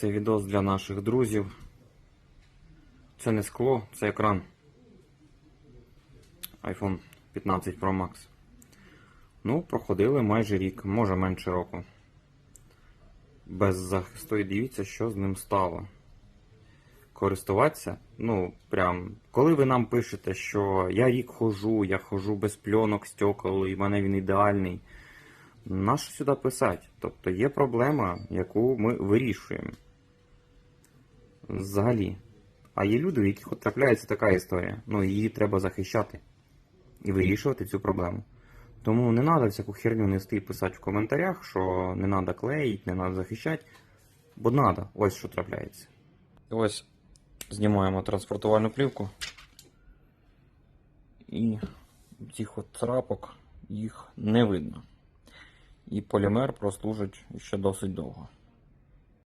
Це відос для наших друзів. Це не скло, це екран. iPhone 15 Pro Max. Ну, проходили майже рік, може менше року. Без захисту і дивіться, що з ним стало. Користуватися, ну, прям, коли ви нам пишете, що я рік хожу, я хожу без пленок, стекол, і в мене він ідеальний. Нащо сюди писати? Тобто є проблема, яку ми вирішуємо. Взагалі. А є люди, у яких трапляється така історія. Ну, її треба захищати і вирішувати цю проблему. Тому не треба всяку херню нести і писати в коментарях, що не треба клеїти, не треба захищати. Бо треба, ось що трапляється. І ось знімаємо транспортувальну плівку. І цих от царапок їх не видно. І полімер прослужить ще досить довго.